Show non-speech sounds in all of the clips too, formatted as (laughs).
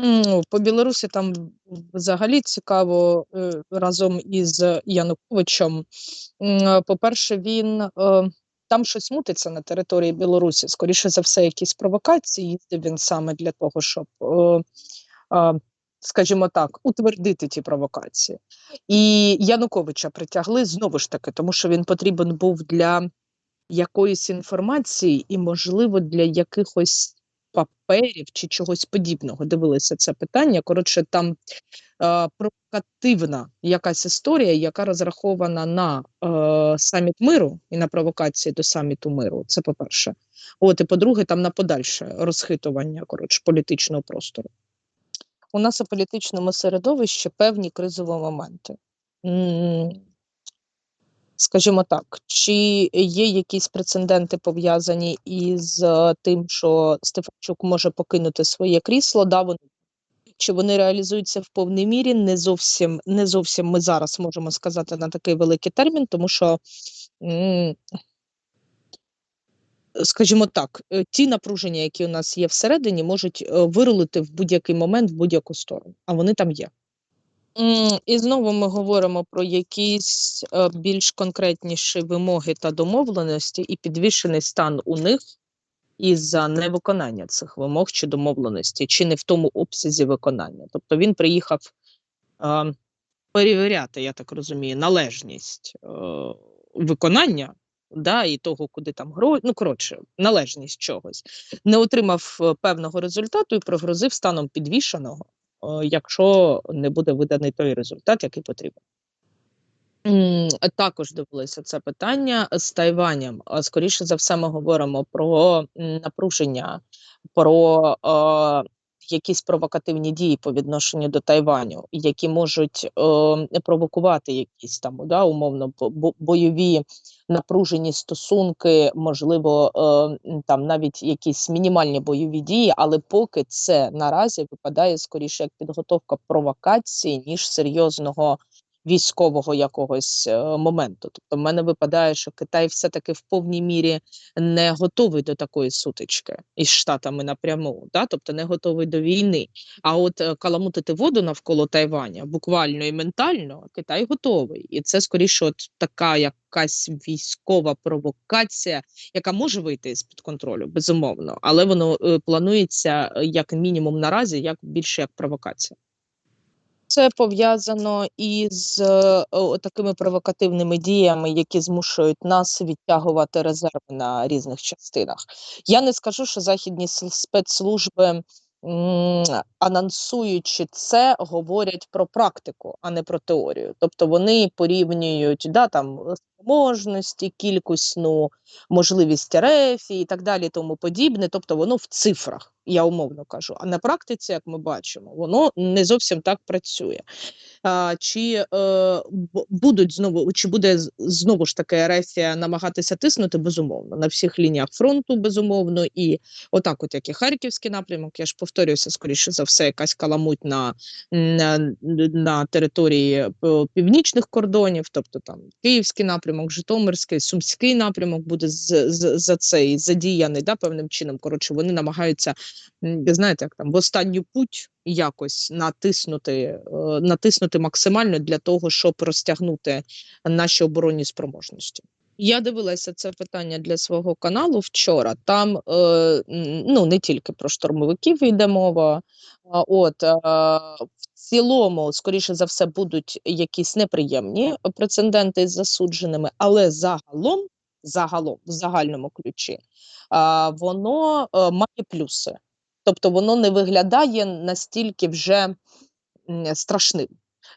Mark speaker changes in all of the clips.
Speaker 1: М, по Білорусі там взагалі цікаво, е, разом із Януковичем. М, по-перше, він, е, там щось мутиться на території Білорусі. Скоріше за все, якісь провокації їздив він саме для того, щоб, е, скажімо так, утвердити ті провокації. І Януковича притягли знову ж таки, тому що він потрібен був для якоїсь інформації і, можливо, для якихось паперів чи чогось подібного. Дивилися це питання. Коротше, там е, провокативна якась історія, яка розрахована на е, саміт миру і на провокації до саміту миру. Це по-перше. От і по-друге, там на подальше розхитування коротше, політичного простору. У нас у політичному середовищі певні кризові моменти. Скажімо так, чи є якісь прецеденти пов'язані із е, тим, що Стефанчук може покинути своє крісло? Да, вони чи вони реалізуються в повній мірі? Не зовсім не зовсім ми зараз можемо сказати на такий великий термін, тому що, скажімо так, е, ті напруження, які у нас є всередині, можуть е, вирулити в будь-який момент в будь-яку сторону, а вони там є. І знову ми говоримо про якісь е, більш конкретніші вимоги та домовленості і підвішений стан у них із-за невиконання цих вимог чи домовленості, чи не в тому обсязі виконання. Тобто він приїхав е, перевіряти, я так розумію, належність е, виконання. Да, і того, куди там гроші, ну коротше, належність чогось, не отримав е, певного результату і прогрозив станом підвішеного, якщо не буде виданий той результат, який потрібен. Також дивилися це питання з Тайванем. Скоріше за все, ми говоримо про напруження, про е, якісь провокативні дії по відношенню до Тайваню, які можуть е, провокувати якісь там да, умовно бо- бо- бойові напружені стосунки, можливо, е, там навіть якісь мінімальні бойові дії, але поки це наразі випадає скоріше як підготовка провокації, ніж серйозного військового якогось е, моменту. Тобто, в мене випадає, що Китай все-таки в повній мірі не готовий до такої сутички із Штатами напряму, да? тобто не готовий до війни. А от е, каламутити воду навколо Тайваня буквально і ментально Китай готовий. І це скоріше, от така якась військова провокація, яка може вийти з під контролю, безумовно, але воно е, планується як мінімум наразі, як більше як провокація. Це пов'язано із е, такими провокативними діями, які змушують нас відтягувати резерви на різних частинах. Я не скажу, що західні спецслужби, анонсуючи це, говорять про практику, а не про теорію. Тобто вони порівнюють да, там, спроможності, кількісну можливість РФ і так далі, тому подібне. Тобто воно в цифрах, я умовно кажу. А на практиці, як ми бачимо, воно не зовсім так працює. А, чи е, будуть знову, чи буде знову ж таки Ерефія намагатися тиснути безумовно на всіх лініях фронту, безумовно, і отак, от як і Харківський напрямок, я ж повторююся, скоріше за все, якась каламуть на, на, на території е, північних кордонів, тобто там Київський напрямок, Житомирський, Сумський напрямок буде з, за цей задіяний да, певним чином. Коротше, вони намагаються, знаєте, як там в останню путь якось натиснути, е, натиснути максимально для того, щоб розтягнути наші оборонні спроможності. Я дивилася це питання для свого каналу вчора. Там е, ну не тільки про штурмовиків йде мова. От е, в цілому, скоріше за все, будуть якісь неприємні прецеденти з засудженими, але загалом, загалом, в загальному ключі, а, воно е, має плюси. Тобто воно не виглядає настільки вже страшним.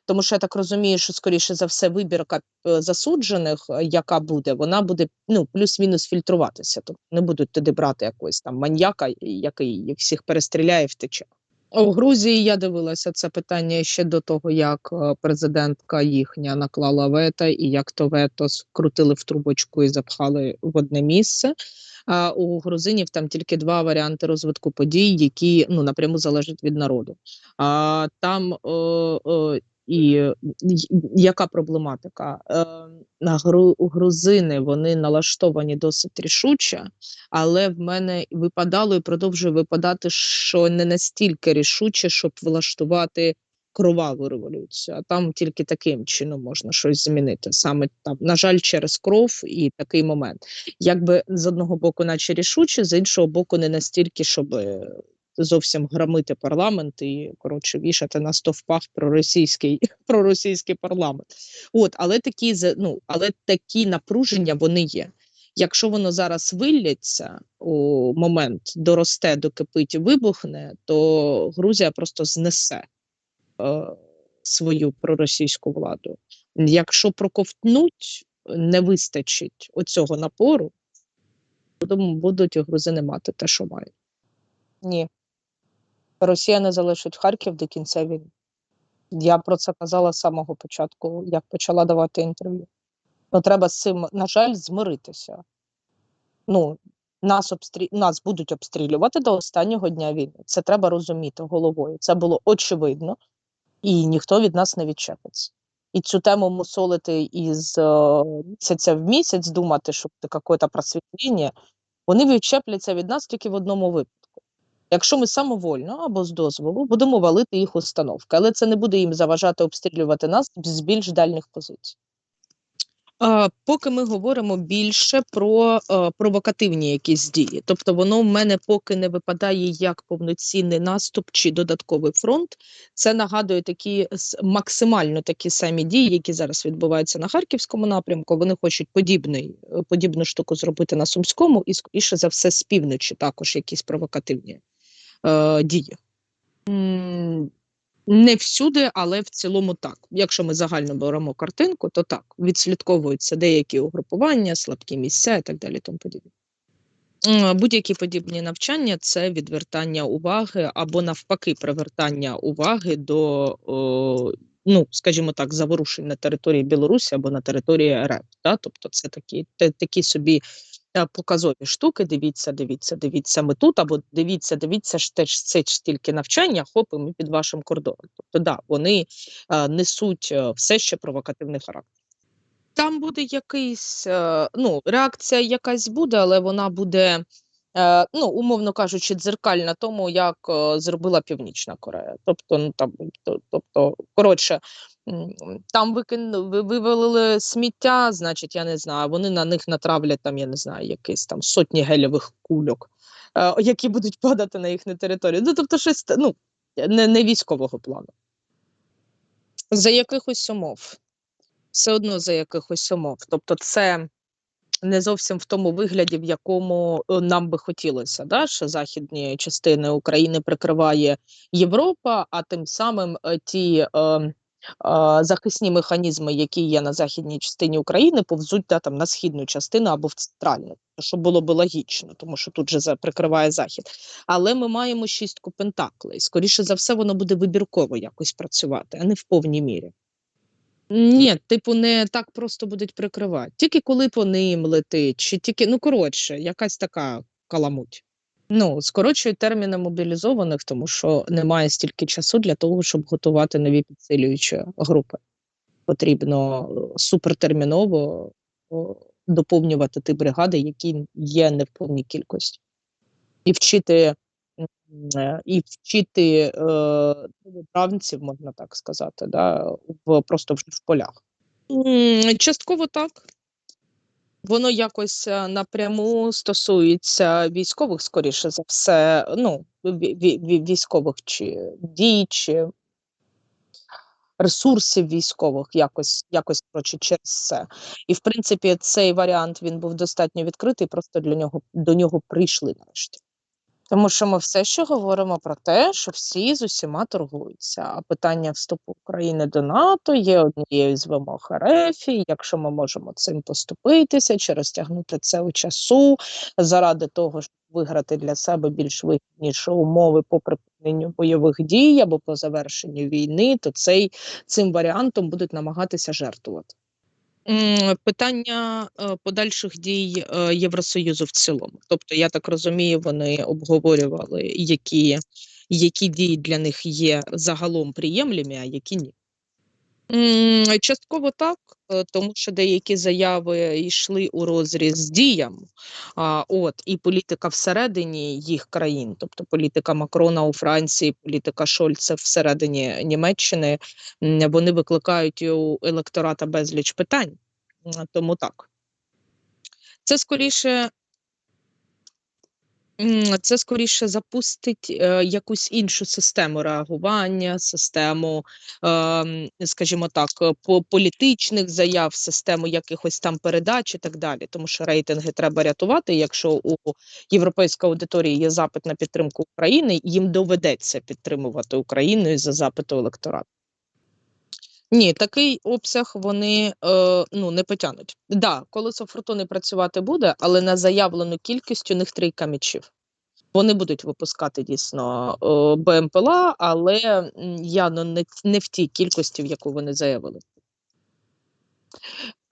Speaker 1: Тому що я так розумію, що скоріше за все вибірка е, засуджених, е, яка буде, вона буде ну плюс-мінус фільтруватися. Тобто не будуть туди брати якогось там маньяка, який їх всіх перестріляє і втече. У Грузії я дивилася це питання ще до того, як е, президентка їхня наклала вето, і як то вето скрутили в трубочку і запхали в одне місце. А у грузинів там тільки два варіанти розвитку подій, які ну напряму залежать від народу. А там е, е, і яка проблематика? Е, на гру, грузини вони налаштовані досить рішуче, але в мене випадало і продовжує випадати, що не настільки рішуче, щоб влаштувати кроваву революцію. А там тільки таким чином можна щось змінити. Саме там, на жаль, через кров і такий момент. Якби з одного боку, наче рішуче, з іншого боку, не настільки, щоб зовсім громити парламент і коротше вішати на стовпах проросійський (laughs) проросійський парламент. От, але такі ну, але такі напруження вони є. Якщо воно зараз вилляться у момент, доросте, докипить вибухне, то Грузія просто знесе е, свою проросійську владу. Якщо проковтнуть, не вистачить оцього напору, то будуть грузини мати те, що мають. Ні. Росія не залишить Харків до кінця війни. Я про це казала з самого початку, як почала давати інтерв'ю. Ну, треба з цим, на жаль, змиритися. Ну, нас, обстрі... нас будуть обстрілювати до останнього дня війни. Це треба розуміти головою. Це було очевидно, і ніхто від нас не відчепиться. І цю тему мусолити із е, місяця в місяць, думати, що це якесь просвітлення, вони відчепляться від нас тільки в одному випадку. Якщо ми самовольно або з дозволу будемо валити їх установки, але це не буде їм заважати обстрілювати нас з більш дальних позицій. Поки ми говоримо більше про е, провокативні якісь дії, тобто воно в мене поки не випадає як повноцінний наступ чи додатковий фронт. Це нагадує такі максимально такі самі дії, які зараз відбуваються на харківському напрямку. Вони хочуть подібний, е, подібну штуку зробити на сумському, і скоріше за все з півночі також якісь провокативні е, дії. М, Не всюди, але в цілому так. Якщо ми загально беремо картинку, то так відслідковуються деякі угрупування, слабкі місця і так далі. Тому подібне. Будь-які подібні навчання це відвертання уваги або навпаки привертання уваги до, о, ну скажімо так, заворушень на території Білорусі або на території РФ. Да? Тобто, це такі, такі собі показові штуки. Дивіться, дивіться, дивіться, ми тут, або дивіться, дивіться, ж теж це ж тільки навчання, хоп, і ми під вашим кордоном. Тобто, да, вони е, несуть е, все ще провокативний характер. Там буде якийсь, е, ну, реакція якась буде, але вона буде, е, ну, умовно кажучи, дзеркальна тому, як е, зробила Північна Корея. Тобто, ну там, тобто, коротше, там викин, ви- вивалили сміття, значить, я не знаю, вони на них натравлять там, я не знаю, якісь там сотні гелєвих кульок, е, які будуть падати на їхню територію. Ну, тобто, щось ну, не, не військового плану. За якихось умов все одно за якихось умов. Тобто, це не зовсім в тому вигляді, в якому е, нам би хотілося, да? що західні частини України прикриває Європа, а тим самим е, ті е, захисні механізми, які є на західній частині України, повзуть да, там, на східну частину або в центральну, що було би логічно, тому що тут же прикриває захід. Але ми маємо шістку пентаклей. Скоріше за все, воно буде вибірково якось працювати, а не в повній мірі. Ні, типу, не так просто будуть прикривати. Тільки коли по ним летить, чи тільки, ну коротше, якась така каламуть. Ну, скорочують терміни мобілізованих, тому що немає стільки часу для того, щоб готувати нові підсилюючі групи. Потрібно е, супертерміново доповнювати ті бригади, які є не в повній кількості, і вчити, е, і вчити е, можна так сказати, да, в, просто в полях. Частково так. Воно якось е, напряму стосується військових, скоріше за все, ну, ві- ві- ві- військових чи дій, чи ресурсів військових, якось, якось коротше, через це. І в принципі, цей варіант він був достатньо відкритий, просто для нього до нього прийшли нарешті. Тому що ми все ще говоримо про те, що всі з усіма торгуються. А питання вступу України до НАТО є однією з вимог РФ. І якщо ми можемо цим поступитися чи розтягнути це у часу заради того, щоб виграти для себе більш вигідніші умови по припиненню бойових дій або по завершенню війни, то цей цим варіантом будуть намагатися жертвувати. Питання е, подальших дій е, Євросоюзу в цілому. Тобто, я так розумію, вони обговорювали, які, які дії для них є загалом приємлемі, а які ні. Частково так, е, тому що деякі заяви йшли у розріз діям. А, от, і політика всередині їх країн, тобто політика Макрона у Франції, політика Шольца всередині Німеччини, вони викликають у електората безліч питань. Тому так. Це скоріше Це скоріше запустить, е, якусь іншу систему реагування, систему, ем, скажімо так, е, по політичних заяв, систему якихось там передач і так далі. Тому що рейтинги треба рятувати. Якщо у європейської аудиторії є запит на підтримку України, їм доведеться підтримувати Україну із-за запиту електорату. Ні, такий обсяг вони, е, ну, не потянуть. Да, колесо фортуни працювати буде, але на заявлену кількість у них трійка мечів. Вони будуть випускати дійсно е, БМПЛА, але м, явно не, не в тій кількості, в яку вони заявили.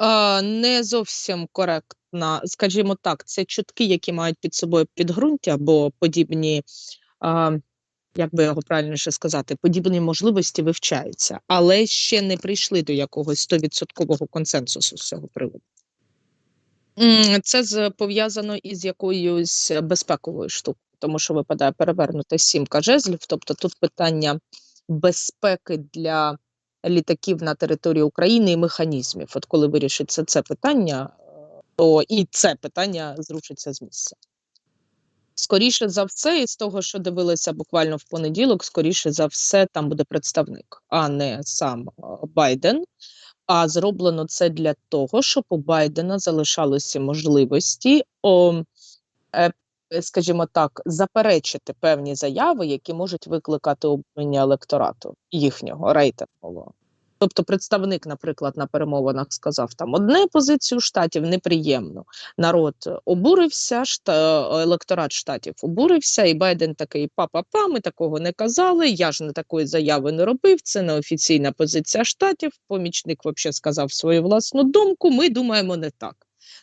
Speaker 1: Е, не зовсім коректна, скажімо так, це чутки, які мають під собою підґрунтя, бо подібні, е, як би його правильніше сказати, подібні можливості вивчаються, але ще не прийшли до якогось стовідсоткового консенсусу з цього приводу. Це з пов'язано із якоюсь безпековою штукою, тому що випадає перевернута сімка жезлів. Тобто тут питання безпеки для літаків на території України і механізмів. От коли вирішиться це питання, то і це питання зрушиться з місця. Скоріше за все, із того, що дивилися буквально в понеділок, скоріше за все, там буде представник, а не сам е, Байден. А зроблено це для того, щоб у Байдена залишалися можливості, о, е, скажімо так, заперечити певні заяви, які можуть викликати обурення електорату їхнього рейтингового. Тобто, представник, наприклад, на перемовинах сказав там одне позицію штатів неприємно. Народ обурився, шта, електорат штатів обурився, і Байден такий па-па-па, ми такого не казали. Я ж не такої заяви не робив. Це не офіційна позиція штатів. Помічник взагалі сказав свою власну думку. Ми думаємо не так.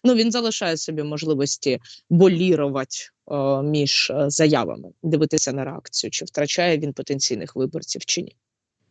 Speaker 1: Ну він залишає собі можливості болірувати е, між е, заявами, дивитися на реакцію, чи втрачає він потенційних виборців чи ні.